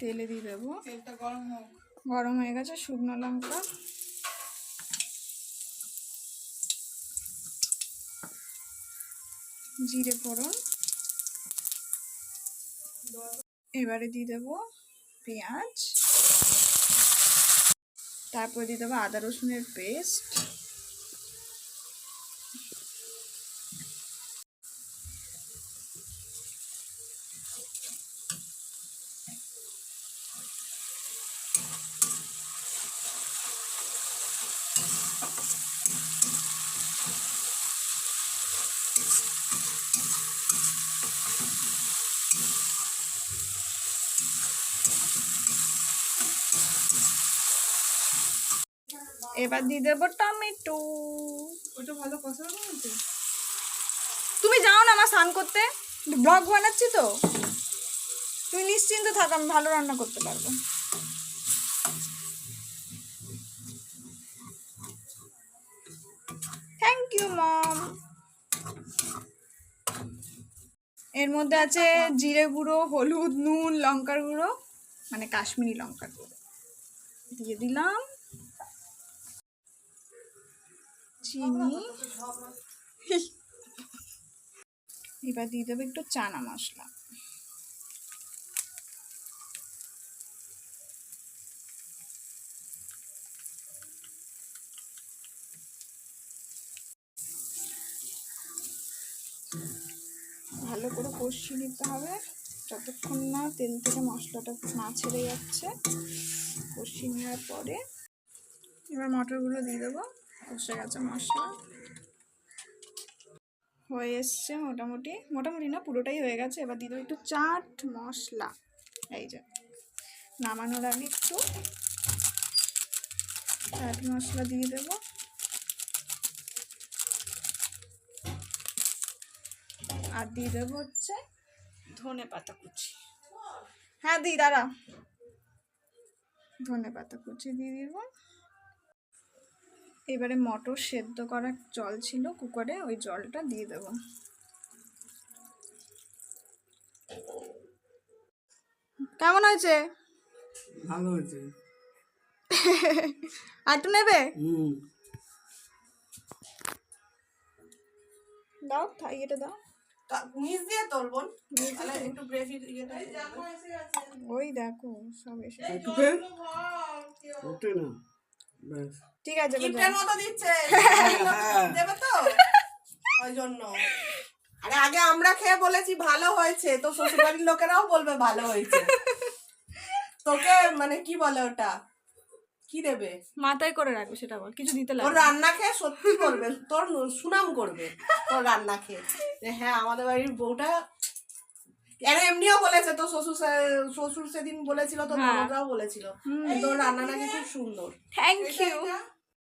তেলে দিয়ে দেবো। তেলটা গরম হোক গরম হয়ে গেছে শুকনো লঙ্কা। জিরে ফোড়ন। এবারে দিয়ে দেবো পেঁয়াজ। তারপর দিয়ে দেবো আদা রসুনের পেস্ট। এবার দিয়ে দেবো টমেটো। ওটা ভালো কষানো হয়েছে? তুমি যাও না আমার স্নান করতে। ব্লগ বানাচ্ছি তো। তুমি নিশ্চিন্ত থাক আমি ভালো রান্না করতে পারব। থ্যাংক ইউ মম এর মধ্যে আছে জিরে গুঁড়ো, হলুদ, নুন, লঙ্কার গুঁড়ো মানে কাশ্মীরি লঙ্কার গুঁড়ো। দিয়ে দিলাম চিনি। এবার দিয়ে দেবো একটু চানা মশলা। ভালো করে কষিয়ে নিতে হবে। যতক্ষণ না তেল থেকে মশলাটা না ছেড়ে যাচ্ছে, কষিয়ে নেওয়ার পরে এবার মটরগুলো দিয়ে দেবো। কষে গেছে মশলা। হয়ে এসছে মোটামুটি। মোটামুটি না, পুরোটাই হয়ে গেছে। এবার দিয়ে দেবো একটু চাট মশলা। এই যে, নামানোর আগে একটু চাট মশলা দিয়ে দেবো। আর দিয়ে দেবো হচ্ছে ধনে পাতা কুচি। হ্যাঁ দিই দাঁড়া। ধনে পাতা কুচি দিয়ে দিব। এবারে মটর সেদ্ধ করা জল ছিল কুকারে ওই জলটা দিয়ে দেব। কেমন হয়েছে? ভালো হয়েছে। আর একটু নেবে দাও থাই এটা দাও। নিচ দিয়ে তোল বোন তাহলে একটু গ্রেভি ইয়েটা ওই দেখো সব এসে ওটুকে ওটে না। ঠিক আছে এবার মতো দিচ্ছে। দেবে তো? ওই জন্য। আরে আগে আমরা খেয়ে বলেছি ভালো হয়েছে। তো শ্বশুরবাড়ির লোকেরাও বলবে ভালো হয়েছে। তোকে মানে কি বলে ওটা? কি দেবে? মাথায় করে রাখবে সেটা বল। কিছু দিতে লাগবে রান্না খেয়ে সত্যি করবে। তোর সুনাম করবে তোর রান্না খেয়ে। যে হ্যাঁ আমাদের বাড়ির বউটা কেন এমনিও বলেছে তো শ্বশুর শ্বশুর সেদিন বলেছিল তো হ্যাঁ। বলেছিল। তোর রান্না নাকি খুব সুন্দর। Thank you